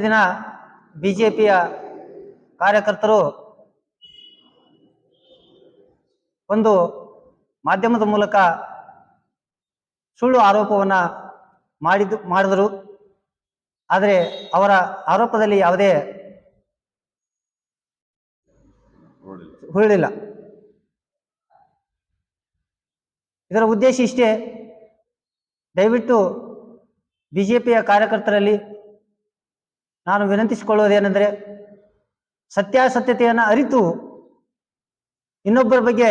ದಿನ ಬಿಜೆಪಿಯ ಕಾರ್ಯಕರ್ತರು ಒಂದು ಮಾಧ್ಯಮದ ಮೂಲಕ ಸುಳ್ಳು ಆರೋಪವನ್ನು ಮಾಡಿದ್ದು, ಮಾಡಿದರು. ಆದರೆ ಅವರ ಆರೋಪದಲ್ಲಿ ಯಾವುದೇ ಹುರುಳಿಲ್ಲ. ಇದರ ಉದ್ದೇಶ ಇಷ್ಟೇ. ದಯವಿಟ್ಟು ಬಿಜೆಪಿಯ ಕಾರ್ಯಕರ್ತರಲ್ಲಿ ನಾನು ವಿನಂತಿಸಿಕೊಳ್ಳುವುದೇನೆಂದರೆ ಸತ್ಯಾಸತ್ಯತೆಯನ್ನು ಅರಿತು ಇನ್ನೊಬ್ಬರ ಬಗ್ಗೆ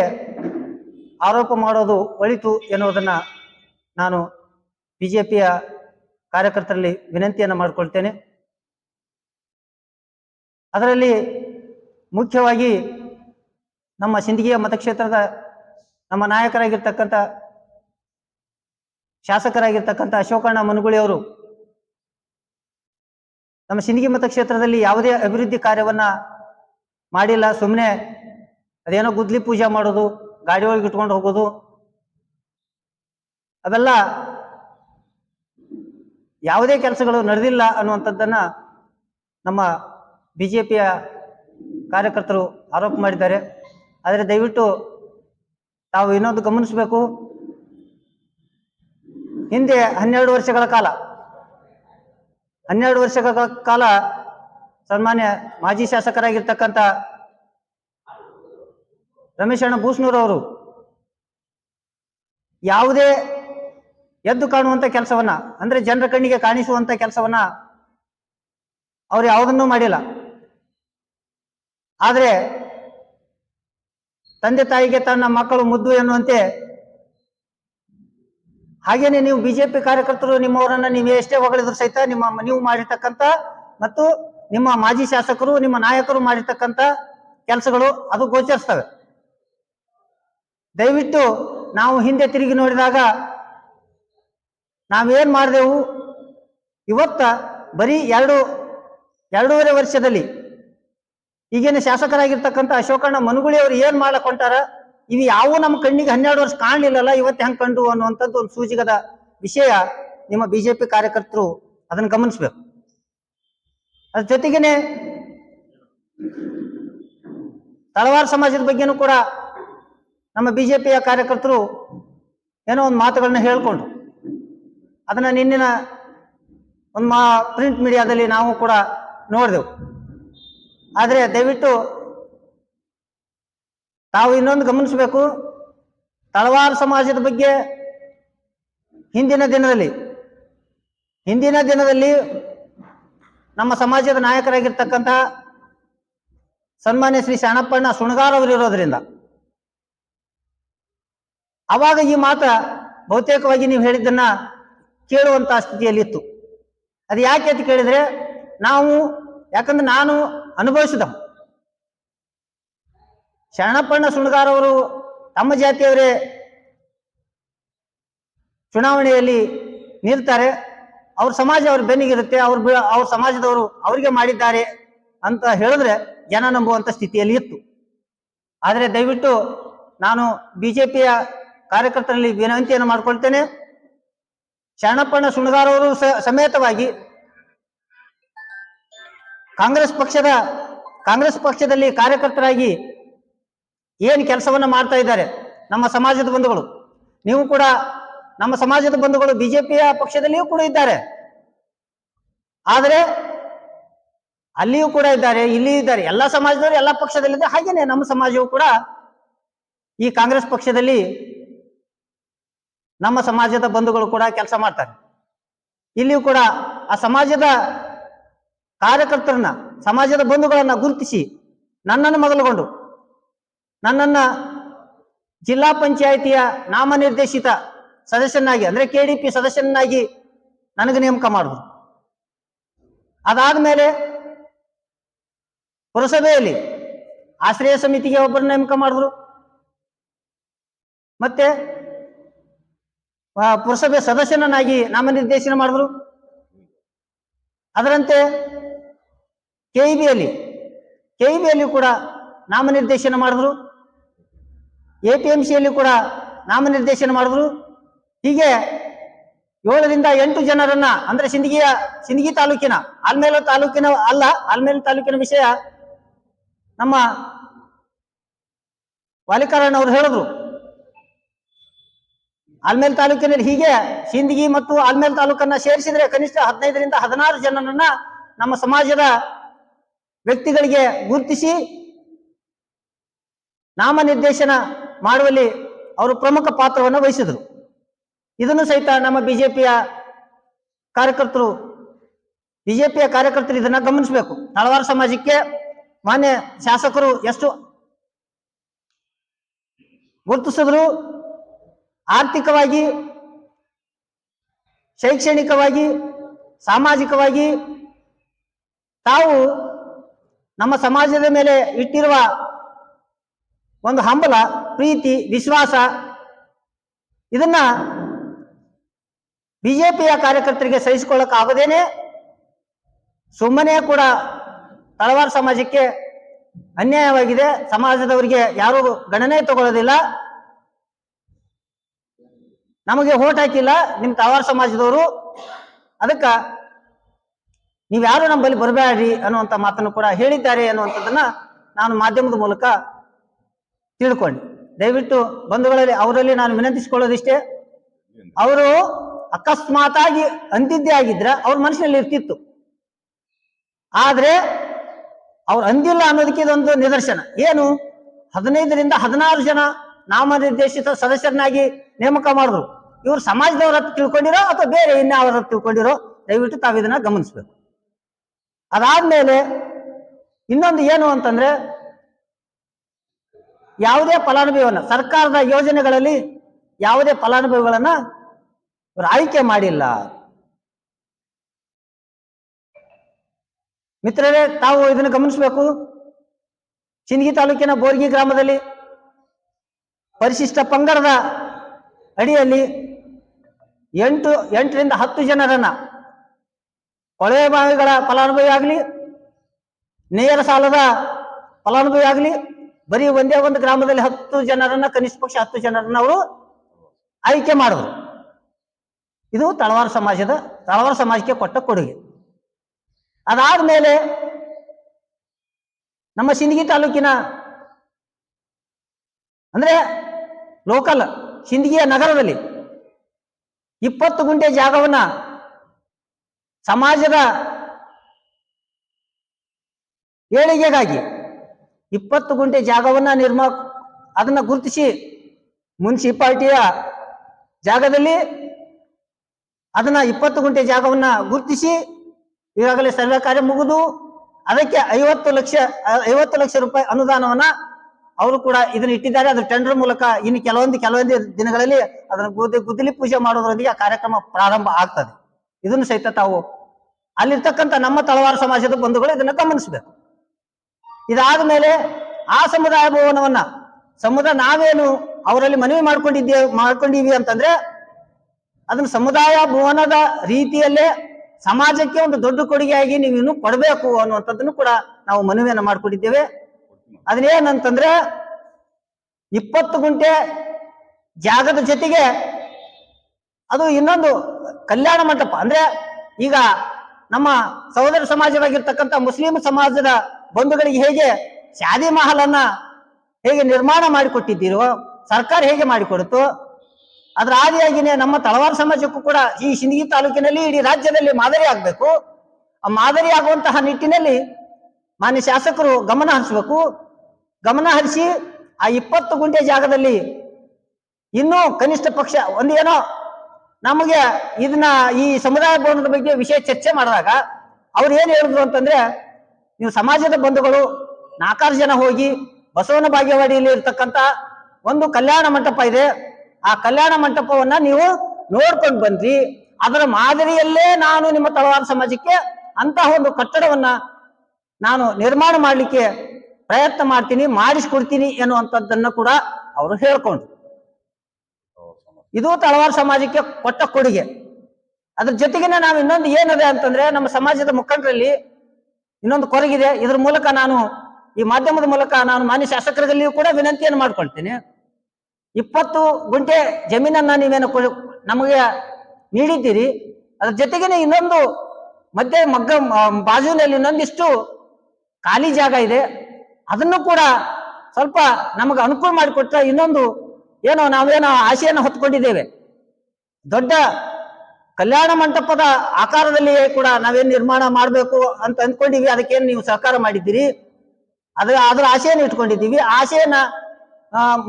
ಆರೋಪ ಮಾಡೋದು ಒಳಿತು ಎನ್ನುವುದನ್ನು ನಾನು ಬಿ ಜೆ ಪಿಯ ಕಾರ್ಯಕರ್ತರಲ್ಲಿ ವಿನಂತಿಯನ್ನು ಮಾಡಿಕೊಳ್ತೇನೆ. ಅದರಲ್ಲಿ ಮುಖ್ಯವಾಗಿ ನಮ್ಮ ಸಿಂದಗಿಯ ಮತಕ್ಷೇತ್ರದ ನಮ್ಮ ನಾಯಕರಾಗಿರ್ತಕ್ಕಂಥ ಶಾಸಕರಾಗಿರ್ತಕ್ಕಂಥ ಅಶೋಕಣ್ಣ ಮನುಗುಳಿ ಅವರು ನಮ್ಮ ಸಿಂದಗಿ ಮತಕ್ಷೇತ್ರದಲ್ಲಿ ಯಾವುದೇ ಅಭಿವೃದ್ಧಿ ಕಾರ್ಯವನ್ನ ಮಾಡಿಲ್ಲ ಸುಮ್ಮನೆ ಅದೇನೋ ಗುದ್ಲಿ ಪೂಜೆ ಮಾಡೋದು, ಗಾಡಿ ಒಳಗೆ ಇಟ್ಕೊಂಡು ಹೋಗೋದು. ಅವೆಲ್ಲ ಯಾವುದೇ ಕೆಲಸಗಳು ನಡೆದಿಲ್ಲ ಅನ್ನುವಂಥದ್ದನ್ನ ನಮ್ಮ ಬಿ ಜೆ ಪಿಯ ಕಾರ್ಯಕರ್ತರು ಆರೋಪ ಮಾಡಿದ್ದಾರೆ. ಆದರೆ ದಯವಿಟ್ಟು ತಾವು ಇನ್ನೊಂದು ಗಮನಿಸಬೇಕು. ಹಿಂದೆ ಹನ್ನೆರಡು ವರ್ಷಗಳ ಕಾಲ ಹನ್ನೆರಡು ವರ್ಷಗಳ ಕಾಲ ಸನ್ಮಾನ್ಯ ಮಾಜಿ ಶಾಸಕರಾಗಿರ್ತಕ್ಕಂಥ ರಮೇಶಣ್ಣ ಬೂಸ್ನೂರ್ ಅವರು ಯಾವುದೇ ಎದ್ದು ಕಾಣುವಂತ ಕೆಲಸವನ್ನ, ಅಂದ್ರೆ ಜನರ ಕಣ್ಣಿಗೆ ಕಾಣಿಸುವಂತ ಕೆಲಸವನ್ನ ಅವ್ರು ಯಾವುದನ್ನೂ ಮಾಡಿಲ್ಲ. ಆದರೆ ತಂದೆ ತಾಯಿಗೆ ತನ್ನ ಮಕ್ಕಳು ಮುದ್ದು ಎನ್ನುವಂತೆ ಹಾಗೇನೆ ನೀವು ಬಿಜೆಪಿ ಕಾರ್ಯಕರ್ತರು, ನಿಮ್ಮವರನ್ನ ನೀವು ಎಷ್ಟೇ ಹೊಗಳಿದ್ರು ಸಹಿತ ನಿಮ್ಮ ನೀವು ಮಾಡಿರ್ತಕ್ಕಂಥ ಮತ್ತು ನಿಮ್ಮ ಮಾಜಿ ಶಾಸಕರು, ನಿಮ್ಮ ನಾಯಕರು ಮಾಡಿರ್ತಕ್ಕಂಥ ಕೆಲಸಗಳು ಅದು ಗೋಚರಿಸ್ತವೆ. ದಯವಿಟ್ಟು ನಾವು ಹಿಂದೆ ತಿರುಗಿ ನೋಡಿದಾಗ ನಾವೇನ್ ಮಾಡಿದೆವು? ಇವತ್ತ ಬರೀ ಎರಡು, ಎರಡೂವರೆ ವರ್ಷದಲ್ಲಿ ಈಗಿನ ಶಾಸಕರಾಗಿರ್ತಕ್ಕಂಥ ಅಶೋಕಣ್ಣ ಮನುಗುಳಿ ಅವರು ಏನ್ ಮಾಡಕ್ ಹೊಂಟಾರ? ಇವು ಯಾವ ನಮ್ಮ ಕಣ್ಣಿಗೆ ಹನ್ನೆರಡು ವರ್ಷ ಕಾಣಲಿಲ್ಲಲ್ಲ, ಇವತ್ತು ಹೆಂಗೆ ಕಂಡು ಅನ್ನುವಂಥದ್ದು ಒಂದು ಸೂಚಿಗದ ವಿಷಯ ನಿಮ್ಮ ಬಿಜೆಪಿ ಕಾರ್ಯಕರ್ತರು ಅದನ್ನು ಗಮನಿಸ್ಬೇಕು. ಅದ್ರ ಜೊತೆಗೇನೆ ತಳವಾರ ಸಮಾಜದ ಬಗ್ಗೆನೂ ಕೂಡ ನಮ್ಮ ಬಿಜೆಪಿಯ ಕಾರ್ಯಕರ್ತರು ಏನೋ ಒಂದು ಮಾತುಗಳನ್ನ ಹೇಳ್ಕೊಂಡ್ರು ಅದನ್ನ ನಿನ್ನ ಒಂದು ಮಾ, ಪ್ರಿಂಟ್ ಮೀಡಿಯಾದಲ್ಲಿ ನಾವು ಕೂಡ ನೋಡಿದೆವು. ಆದರೆ ದಯವಿಟ್ಟು ತಾವು ಇನ್ನೊಂದು ಗಮನಿಸಬೇಕು. ತಳವಾರ ಸಮಾಜದ ಬಗ್ಗೆ ಹಿಂದಿನ ದಿನದಲ್ಲಿ ಹಿಂದಿನ ದಿನದಲ್ಲಿ ನಮ್ಮ ಸಮಾಜದ ನಾಯಕರಾಗಿರ್ತಕ್ಕಂಥ ಸನ್ಮಾನ್ಯ ಶ್ರೀ ಶಾಣಪ್ಪಣ್ಣ ಸುಣಗಾರ್ ಅವರು ಇರೋದ್ರಿಂದ. ಅವಾಗ ಈ ಮಾತ ಬಹುತೇಕವಾಗಿ ನೀವು ಹೇಳಿದ್ದನ್ನ ಕೇಳುವಂತ ಸ್ಥಿತಿಯಲ್ಲಿತ್ತು. ಅದು ಯಾಕೆ ಅಂತ ಕೇಳಿದ್ರೆ, ನಾವು, ಯಾಕಂದ್ರೆ ನಾನು ಅನುಭವಿಸಿದ ಶರಣಪ್ಪಣ್ಣ ಸುಣಗಾರ್ ಅವರು ತಮ್ಮ ಜಾತಿಯವರೇ ಚುನಾವಣೆಯಲ್ಲಿ ನಿಲ್ತಾರೆ. ಅವ್ರ ಸಮಾಜ ಅವ್ರ ಬೆನ್ನಿಗಿರುತ್ತೆ. ಅವ್ರ ಅವ್ರ ಸಮಾಜದವರು ಅವರಿಗೆ ಮಾಡಿದ್ದಾರೆ ಅಂತ ಹೇಳಿದ್ರೆ ಜನ ನಂಬುವಂತ ಸ್ಥಿತಿಯಲ್ಲಿ ಇತ್ತು. ಆದರೆ ದಯವಿಟ್ಟು ನಾನು ಬಿಜೆಪಿಯ ಕಾರ್ಯಕರ್ತರಲ್ಲಿ ವಿನಂತಿಯನ್ನು ಮಾಡ್ಕೊಳ್ತೇನೆ. ಶರಣಪ್ಪಣ್ಣ ಸುಣಗಾರ್ ಅವರು ಸಮೇತವಾಗಿ ಕಾಂಗ್ರೆಸ್ ಪಕ್ಷದ ಕಾಂಗ್ರೆಸ್ ಪಕ್ಷದಲ್ಲಿ ಕಾರ್ಯಕರ್ತರಾಗಿ ಏನು ಕೆಲಸವನ್ನ ಮಾಡ್ತಾ ಇದ್ದಾರೆ? ನಮ್ಮ ಸಮಾಜದ ಬಂಧುಗಳು. ನೀವು ಕೂಡ ನಮ್ಮ ಸಮಾಜದ ಬಂಧುಗಳು ಬಿಜೆಪಿಯ ಪಕ್ಷದಲ್ಲಿಯೂ ಕೂಡ ಇದ್ದಾರೆ. ಆದರೆ ಅಲ್ಲಿಯೂ ಕೂಡ ಇದ್ದಾರೆ, ಇಲ್ಲಿಯೂ ಇದ್ದಾರೆ. ಎಲ್ಲ ಸಮಾಜದವರು ಎಲ್ಲ ಪಕ್ಷದಲ್ಲಿದೆ ಹಾಗೇನೆ ನಮ್ಮ ಸಮಾಜವು ಕೂಡ ಈ ಕಾಂಗ್ರೆಸ್ ಪಕ್ಷದಲ್ಲಿ ನಮ್ಮ ಸಮಾಜದ ಬಂಧುಗಳು ಕೂಡ ಕೆಲಸ ಮಾಡ್ತಾರೆ. ಇಲ್ಲಿಯೂ ಕೂಡ ಆ ಸಮಾಜದ ಕಾರ್ಯಕರ್ತರನ್ನ, ಸಮಾಜದ ಬಂಧುಗಳನ್ನ ಗುರುತಿಸಿ ನನ್ನನ್ನು ಮೊದಲುಗೊಂಡು ನನ್ನನ್ನ ಜಿಲ್ಲಾ ಪಂಚಾಯಿತಿಯ ನಾಮನಿರ್ದೇಶಿತ ಸದಸ್ಯನಾಗಿ, ಅಂದ್ರೆ ಕೆ ಡಿ ಪಿ ಸದಸ್ಯನಾಗಿ ನನಗೆ ನೇಮಕ ಮಾಡಿದ್ರು. ಅದಾದ್ಮೇಲೆ ಪುರಸಭೆಯಲ್ಲಿ ಆಶ್ರಯ ಸಮಿತಿಗೆ ಒಬ್ಬರು ನೇಮಕ ಮಾಡಿದ್ರು. ಮತ್ತೆ ಪುರಸಭೆ ಸದಸ್ಯನನ್ನಾಗಿ ನಾಮನಿರ್ದೇಶನ ಮಾಡಿದ್ರು. ಅದರಂತೆ ಕೆ ಇ ಬಿಯಲ್ಲಿ ಕೆ ಇ ಬಿಯಲ್ಲಿ ಕೂಡ ನಾಮನಿರ್ದೇಶನ ಮಾಡಿದ್ರು. ಎ ಪಿ ಎಂ ಸಿಯಲ್ಲಿ ಕೂಡ ನಾಮನಿರ್ದೇಶನ ಮಾಡಿದ್ರು. ಹೀಗೆ ಏಳರಿಂದ ಎಂಟು ಜನರನ್ನ ಅಂದ್ರೆ ಸಿಂದಗಿಯ, ಸಿಂದಗಿ ತಾಲೂಕಿನ, ಆಲ್ಮೇಲ ತಾಲೂಕಿನ ಅಲ್ಲ, ಆಲ್ಮೇಲ ತಾಲೂಕಿನ ವಿಷಯ ನಮ್ಮ ವಾಲಿಕಾರಣ್ಣ ಅವರು ಹೇಳಿದ್ರು. ಆಲ್ಮೇಲ್ ತಾಲೂಕಿನಲ್ಲಿ ಹೀಗೆ ಸಿಂದಗಿ ಮತ್ತು ಆಲ್ಮೇಲ್ ತಾಲೂಕನ್ನ ಸೇರಿಸಿದ್ರೆ ಕನಿಷ್ಠ ಹದಿನೈದರಿಂದ ಹದಿನಾರು ಜನರನ್ನ ನಮ್ಮ ಸಮಾಜದ ವ್ಯಕ್ತಿಗಳಿಗೆ ಗುರುತಿಸಿ ನಾಮನಿರ್ದೇಶನ ಮಾಡುವಲ್ಲಿ ಅವರು ಪ್ರಮುಖ ಪಾತ್ರವನ್ನು ವಹಿಸಿದರು. ಇದನ್ನು ಸಹಿತ ನಮ್ಮ ಬಿಜೆಪಿಯ ಕಾರ್ಯಕರ್ತರು ಬಿಜೆಪಿಯ ಕಾರ್ಯಕರ್ತರು ಇದನ್ನ ಗಮನಿಸಬೇಕು. ನಳವಾರ ಸಮಾಜಕ್ಕೆ ಮಾನ್ಯ ಶಾಸಕರು ಎಷ್ಟು ಗುರುತಿಸಿದ್ರು? ಆರ್ಥಿಕವಾಗಿ, ಶೈಕ್ಷಣಿಕವಾಗಿ, ಸಾಮಾಜಿಕವಾಗಿ ತಾವು ನಮ್ಮ ಸಮಾಜದ ಮೇಲೆ ಇಟ್ಟಿರುವ ಒಂದು ಹಂಬಲ ಪ್ರೀತಿ, ವಿಶ್ವಾಸ, ಇದನ್ನ ಬಿಜೆಪಿಯ ಕಾರ್ಯಕರ್ತರಿಗೆ ಸಹಿಸಿಕೊಳ್ಳಕ್ ಆಗದೇನೆ? ಸುಮ್ಮನೆ ಕೂಡ ತಳವಾರ ಸಮಾಜಕ್ಕೆ ಅನ್ಯಾಯವಾಗಿದೆ. ಸಮಾಜದವರಿಗೆ ಯಾರು ಗಣನೆ ತಗೊಳ್ಳೋದಿಲ್ಲ. ನಮಗೆ ಓಟ್ ಹಾಕಿಲ್ಲ ನಿಮ್ ತಳವಾರ ಸಮಾಜದವರು. ಅದಕ್ಕ ನೀವ್ಯಾರು ನಮ್ಮಲ್ಲಿ ಬರಬೇಡ್ರಿ ಅನ್ನುವಂಥ ಮಾತನ್ನು ಕೂಡ ಹೇಳಿದ್ದಾರೆ ಅನ್ನುವಂಥದ್ದನ್ನ ನಾನು ಮಾಧ್ಯಮದ ಮೂಲಕ ತಿಳ್ಕೊಂಡೆ. ದಯವಿಟ್ಟು ಬಂಧುಗಳಲ್ಲಿ ಅವರಲ್ಲಿ ನಾನು ವಿನಂತಿಸಿಕೊಳ್ಳೋದಿಷ್ಟೇ, ಅವರು ಅಕಸ್ಮಾತಾಗಿ ಅಂದಿದ್ದೇ ಆಗಿದ್ರೆ ಅವ್ರ ಮನಸ್ಸಿನಲ್ಲಿ ಇರ್ತಿತ್ತು. ಆದ್ರೆ ಅವ್ರು ಅಂದಿಲ್ಲ ಅನ್ನೋದಕ್ಕೆ ಇದೊಂದು ನಿದರ್ಶನ. ಏನು? ಹದಿನೈದರಿಂದ ಹದಿನಾರು ಜನ ನಾಮನಿರ್ದೇಶಿತ ಸದಸ್ಯರನ್ನಾಗಿ ನೇಮಕ ಮಾಡಿದ್ರು. ಇವರು ಸಮಾಜದವ್ರ ಹತ್ರ ತಿಳ್ಕೊಂಡಿರೋ ಅಥವಾ ಬೇರೆ ಇನ್ಯಾವ್ರ ಹತ್ರ ತಿಳ್ಕೊಂಡಿರೋ, ದಯವಿಟ್ಟು ತಾವು ಇದನ್ನ ಗಮನಿಸ್ಬೇಕು. ಅದಾದ್ಮೇಲೆ ಇನ್ನೊಂದು ಏನು ಅಂತಂದ್ರೆ ಯಾವುದೇ ಫಲಾನುಭವಿಯನ್ನು ಸರ್ಕಾರದ ಯೋಜನೆಗಳಲ್ಲಿ ಯಾವುದೇ ಫಲಾನುಭವಿಗಳನ್ನ ಇವರು ಆಯ್ಕೆ ಮಾಡಿಲ್ಲ. ಮಿತ್ರರೇ, ತಾವು ಇದನ್ನು ಗಮನಿಸಬೇಕು. ಸಿಂದಗಿ ತಾಲೂಕಿನ ಬೋರ್ಗಿ ಗ್ರಾಮದಲ್ಲಿ ಪರಿಶಿಷ್ಟ ಪಂಗಡದ ಅಡಿಯಲ್ಲಿ ಎಂಟು, ಎಂಟರಿಂದ ಹತ್ತು ಜನರನ್ನ ಕೊಳವೆ ಬಾವಿಗಳ ಫಲಾನುಭವಿ ಆಗಲಿ ನೇರ ಸಾಲದ ಫಲಾನುಭವಿ ಆಗಲಿ ಬರೀ ಒಂದೇ ಒಂದು ಗ್ರಾಮದಲ್ಲಿ ಹತ್ತು ಜನರನ್ನ, ಕನಿಷ್ಠ ಪಕ್ಷ ಹತ್ತು ಜನರನ್ನ ಅವರು ಆಯ್ಕೆ ಮಾಡಿದ್ರು. ಇದು ತಳವಾರ ಸಮಾಜದ, ತಳವಾರ ಸಮಾಜಕ್ಕೆ ಕೊಟ್ಟ ಕೊಡುಗೆ. ಅದಾದ ಮೇಲೆ ನಮ್ಮ ಸಿಂದಗಿ ತಾಲೂಕಿನ ಅಂದ್ರೆ ಲೋಕಲ್ ಸಿಂದಗಿಯ ನಗರದಲ್ಲಿ ಇಪ್ಪತ್ತು ಗುಂಟೆ ಜಾಗವನ್ನ ಸಮಾಜದ ಏಳಿಗೆಗಾಗಿ ಇಪ್ಪತ್ತು ಗುಂಟೆ ಜಾಗವನ್ನ ನಿರ್ಮಾ, ಅದನ್ನ ಗುರುತಿಸಿ ಮುನ್ಸಿಪಾಲ್ಟಿಯ ಜಾಗದಲ್ಲಿ ಅದನ್ನ ಇಪ್ಪತ್ತು ಗುಂಟೆ ಜಾಗವನ್ನ ಗುರುತಿಸಿ ಈಗಾಗಲೇ ಸರ್ವೆ ಕಾರ್ಯ ಮುಗಿದು ಅದಕ್ಕೆ ಐವತ್ತು ಲಕ್ಷ ಐವತ್ತು ಲಕ್ಷ ರೂಪಾಯಿ ಅನುದಾನವನ್ನ ಅವರು ಕೂಡ ಇದನ್ನ ಇಟ್ಟಿದ್ದಾರೆ. ಅದು ಟೆಂಡರ್ ಮೂಲಕ ಇನ್ನು ಕೆಲವೊಂದು ಕೆಲವೊಂದು ದಿನಗಳಲ್ಲಿ ಅದನ್ನ ಗುದ್ದಿ, ಗುದ್ದಲಿ ಪೂಜೆ ಮಾಡೋದ್ರೊಂದಿಗೆ ಆ ಕಾರ್ಯಕ್ರಮ ಪ್ರಾರಂಭ ಆಗ್ತದೆ. ಇದನ್ನು ಸಹಿತ ತಾವು ಅಲ್ಲಿರ್ತಕ್ಕಂಥ ನಮ್ಮ ತಳವಾರ ಸಮಾಜದ ಬಂಧುಗಳು ಇದನ್ನ ಗಮನಿಸಬೇಕು. ಇದಾದ ಮೇಲೆ ಆ ಸಮುದಾಯ ಭವನವನ್ನ, ಸಮುದಾಯ ನಾವೇನು ಅವರಲ್ಲಿ ಮನವಿ ಮಾಡ್ಕೊಂಡಿದ್ದೇವೆ ಮಾಡ್ಕೊಂಡಿವಿ ಅಂತಂದ್ರೆ ಅದನ್ನ ಸಮುದಾಯ ಭವನದ ರೀತಿಯಲ್ಲೇ ಸಮಾಜಕ್ಕೆ ಒಂದು ದೊಡ್ಡ ಕೊಡುಗೆಯಾಗಿ ನೀವು ಇನ್ನು ಕೊಡಬೇಕು ಅನ್ನುವಂಥದ್ದನ್ನು ಕೂಡ ನಾವು ಮನವಿಯನ್ನು ಮಾಡ್ಕೊಂಡಿದ್ದೇವೆ. ಅದನ್ನೇನಂತಂದ್ರೆ ಇಪ್ಪತ್ತು ಗುಂಟೆ ಜಾಗದ ಜೊತೆಗೆ ಅದು ಇನ್ನೊಂದು ಕಲ್ಯಾಣ ಮಂಟಪ. ಅಂದ್ರೆ ಈಗ ನಮ್ಮ ಸಹೋದರ ಸಮಾಜವಾಗಿರ್ತಕ್ಕಂಥ ಮುಸ್ಲಿಂ ಸಮಾಜದ ಬಂಧುಗಳಿಗೆ ಹೇಗೆ ಶಾದಿ ಮಹಲನ್ನ ಹೇಗೆ ನಿರ್ಮಾಣ ಮಾಡಿಕೊಟ್ಟಿದ್ದೀರೋ, ಸರ್ಕಾರ ಹೇಗೆ ಮಾಡಿಕೊಡುತ್ತೋ, ಅದರ ಆದಿಯಾಗಿನೇ ನಮ್ಮ ತಳವಾರ ಸಮಾಜಕ್ಕೂ ಕೂಡ ಈ ಸಿಂದಗಿ ತಾಲೂಕಿನಲ್ಲಿ ಇಡೀ ರಾಜ್ಯದಲ್ಲಿ ಮಾದರಿ ಆಗಬೇಕು. ಆ ಮಾದರಿ ಆಗುವಂತಹ ನಿಟ್ಟಿನಲ್ಲಿ ಮಾನ್ಯ ಶಾಸಕರು ಗಮನ ಹರಿಸಬೇಕು. ಗಮನ ಹರಿಸಿ ಆ ಇಪ್ಪತ್ತು ಗುಂಟೆ ಜಾಗದಲ್ಲಿ ಇನ್ನೂ ಕನಿಷ್ಠ ಪಕ್ಷ ಒಂದು ಏನೋ ನಮಗೆ ಇದನ್ನ ಈ ಸಮುದಾಯ ಭವನದ ಬಗ್ಗೆ ವಿಷಯ ಚರ್ಚೆ ಮಾಡಿದಾಗ ಅವ್ರು ಏನ್ ಹೇಳಿದ್ರು ಅಂತಂದ್ರೆ ನೀವು ಸಮಾಜದ ಬಂಧುಗಳು ನಾಲ್ಕಾರು ಜನ ಹೋಗಿ ಬಸವನ ಬಾಗೇವಾಡಿಯಲ್ಲಿ ಇರ್ತಕ್ಕಂತ ಒಂದು ಕಲ್ಯಾಣ ಮಂಟಪ ಇದೆ. ಆ ಕಲ್ಯಾಣ ಮಂಟಪವನ್ನ ನೀವು ನೋಡ್ಕೊಂಡು ಬಂದ್ರಿ. ಅದರ ಮಾದರಿಯಲ್ಲೇ ನಾನು ನಿಮ್ಮ ತಳವಾರ ಸಮಾಜಕ್ಕೆ ಅಂತಹ ಒಂದು ಕಟ್ಟಡವನ್ನ ನಾನು ನಿರ್ಮಾಣ ಮಾಡಲಿಕ್ಕೆ ಪ್ರಯತ್ನ ಮಾಡ್ತೀನಿ, ಮಾಡಿಸ್ಕೊಡ್ತೀನಿ ಎನ್ನುವಂಥದ್ದನ್ನ ಕೂಡ ಅವರು ಹೇಳ್ಕೊಂಡ್ರು. ಇದು ತಳವಾರ ಸಮಾಜಕ್ಕೆ ಕೊಟ್ಟ ಕೊಡುಗೆ. ಅದ್ರ ಜೊತೆಗಿನ ನಾವು ಇನ್ನೊಂದು ಏನಿದೆ ಅಂತಂದ್ರೆ ನಮ್ಮ ಸಮಾಜದ ಮುಖಂಡರಲ್ಲಿ ಇನ್ನೊಂದು ಕೊರಗಿದೆ. ಇದ್ರ ಮೂಲಕ ನಾನು, ಈ ಮಾಧ್ಯಮದ ಮೂಲಕ ನಾನು ಮಾನ್ಯ ಶಾಸಕರಿಗಲ್ಲಿಯೂ ಕೂಡ ವಿನಂತಿಯನ್ನು ಮಾಡ್ಕೊಳ್ತೇನೆ. ಇಪ್ಪತ್ತು ಗುಂಟೆ ಜಮೀನನ್ನ ನೀವೇನು ನಮಗೆ ನೀಡಿದ್ದೀರಿ. ಅದ್ರ ಜೊತೆಗೆ ಇನ್ನೊಂದು ಮಧ್ಯೆ ಮಗ್ಗ, ಬಾಜುನಲ್ಲಿ ಇನ್ನೊಂದಿಷ್ಟು ಖಾಲಿ ಜಾಗ ಇದೆ. ಅದನ್ನು ಕೂಡ ಸ್ವಲ್ಪ ನಮಗೆ ಅನುಕೂಲ ಮಾಡಿಕೊಟ್ರೆ ಇನ್ನೊಂದು ಏನೋ ನಾವೇನೋ ಆಶೆಯನ್ನು ಹೊತ್ಕೊಂಡಿದ್ದೇವೆ. ದೊಡ್ಡ ಕಲ್ಯಾಣ ಮಂಟಪದ ಆಕಾರದಲ್ಲಿ ಕೂಡ ನಾವೇನ್ ನಿರ್ಮಾಣ ಮಾಡಬೇಕು ಅಂತ ಅಂದ್ಕೊಂಡಿವಿ ಅದಕ್ಕೇನು ನೀವು ಸಹಕಾರ ಮಾಡಿದ್ದೀರಿ? ಅದ್ರ ಅದರ ಆಶೆಯನ್ನು ಇಟ್ಕೊಂಡಿದ್ದೀವಿ. ಆಶೆಯನ್ನ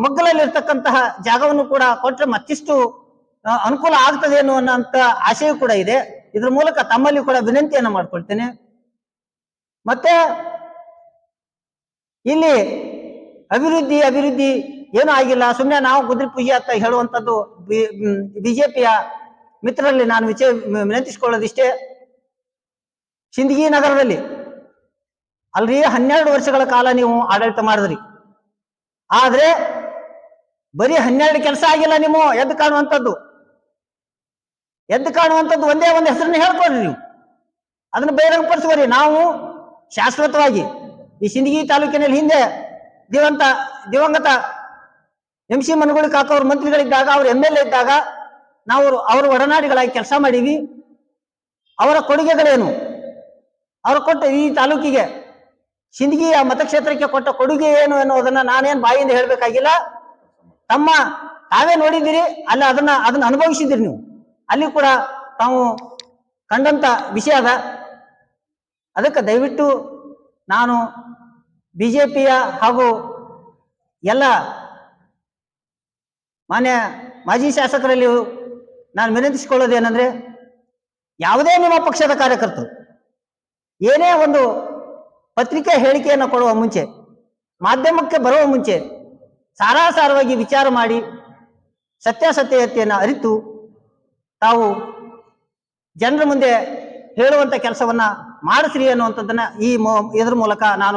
ಮಗ್ಗಲಲ್ಲಿರ್ತಕ್ಕಂತಹ ಜಾಗವನ್ನು ಕೂಡ ಕೊಟ್ಟರೆ ಮತ್ತಿಷ್ಟು ಅನುಕೂಲ ಆಗ್ತದೆ ಅನ್ನುವಂತ ಆಶೆಯೂ ಕೂಡ ಇದೆ. ಇದ್ರ ಮೂಲಕ ತಮ್ಮಲ್ಲಿ ಕೂಡ ವಿನಂತಿಯನ್ನ ಮಾಡ್ಕೊಳ್ತೇನೆ. ಮತ್ತೆ, ಇಲ್ಲಿ ಅಭಿವೃದ್ಧಿ ಅಭಿವೃದ್ಧಿ ಏನೂ ಆಗಿಲ್ಲ. ಸುಮ್ಮನೆ ನಾವು ಗುದ್ರಿ ಪೂಜೆ ಅಂತ ಹೇಳುವಂಥದ್ದು ಬಿಜೆಪಿಯ ಮಿತ್ರರಲ್ಲಿ ನಾನು ವಿಚ ವಿನಂತಿಸಿಕೊಳ್ಳೋದಿಷ್ಟೇ ಸಿಂದಗಿ ನಗರದಲ್ಲಿ ಅಲ್ರಿ ಹನ್ನೆರಡು ವರ್ಷಗಳ ಕಾಲ ನೀವು ಆಡಳಿತ ಮಾಡಿದ್ರಿ. ಆದ್ರೆ ಬರೀ ಹನ್ನೆರಡು ಕೆಲಸ ಆಗಿಲ್ಲ ನೀವು ಎದ್ದು ಕಾಣುವಂಥದ್ದು. ಎದ್ದು ಕಾಣುವಂಥದ್ದು ಒಂದೇ ಒಂದು ಹೆಸರನ್ನ ಹೇಳ್ಕೊಡ್ರಿ ನೀವು. ಅದನ್ನ ಬಹಿರಂಗಪಡಿಸುವರಿ ನಾವು ಶಾಶ್ವತವಾಗಿ ಈ ಸಿಂದಗಿ ತಾಲೂಕಿನಲ್ಲಿ ಹಿಂದೆ ದಿವಂತ, ದಿವಂಗತ ಎಂ ಸಿ ಮನಗುಳಿ ಕಾಕ ಅವ್ರ ಮಂತ್ರಿಗಳಿದ್ದಾಗ, ಅವ್ರ ಎಂ ಎಲ್ ಎ ಇದ್ದಾಗ ನಾವು ಅವ್ರ ಒಡನಾಡಿಗಳಾಗಿ ಕೆಲಸ ಮಾಡೀವಿ. ಅವರ ಕೊಡುಗೆಗಳೇನು? ಅವರು ಕೊಟ್ಟ ಈ ತಾಲೂಕಿಗೆ ಸಿಂದಗಿಯ ಮತಕ್ಷೇತ್ರಕ್ಕೆ ಕೊಟ್ಟ ಕೊಡುಗೆ ಏನು ಅನ್ನೋದನ್ನ ನಾನೇನ್ ಬಾಯಿಂದ ಹೇಳ್ಬೇಕಾಗಿಲ್ಲ. ತಮ್ಮ ತಾವೇ ನೋಡಿದ್ದೀರಿ, ಅಲ್ಲಿ ಅದನ್ನ ಅದನ್ನ ಅನುಭವಿಸಿದಿರಿ ನೀವು. ಅಲ್ಲಿ ಕೂಡ ತಾವು ಕಂಡಂತ ವಿಷಯ ಅದ. ಅದಕ್ಕೆ ದಯವಿಟ್ಟು ನಾನು ಬಿ ಜೆ ಪಿಯ ಹಾಗೂ ಎಲ್ಲ ಮಾನ್ಯ ಮಾಜಿ ಶಾಸಕರಲ್ಲಿ ನಾನು ವಿನಂತಿಸಿಕೊಳ್ಳೋದೇನೆಂದ್ರೆ ಯಾವುದೇ ನಿಮ್ಮ ಪಕ್ಷದ ಕಾರ್ಯಕರ್ತರು, ಏನೇ ಒಂದು ಪತ್ರಿಕೆ ಹೇಳಿಕೆಯನ್ನು ಕೊಡುವ ಮುಂಚೆ, ಮಾಧ್ಯಮಕ್ಕೆ ಬರುವ ಮುಂಚೆ, ಸಾರಾಸಾರವಾಗಿ ವಿಚಾರ ಮಾಡಿ, ಸತ್ಯಾಸತ್ಯತೆಯನ್ನು ಅರಿತು, ತಾವು ಜನರ ಮುಂದೆ ಹೇಳುವಂಥ ಕೆಲಸವನ್ನ ಮಾಡಿಸ್ರಿ ಅನ್ನುವಂಥದ್ದನ್ನು ಈ ಮೋ, ಇದ್ರ ಮೂಲಕ ನಾನು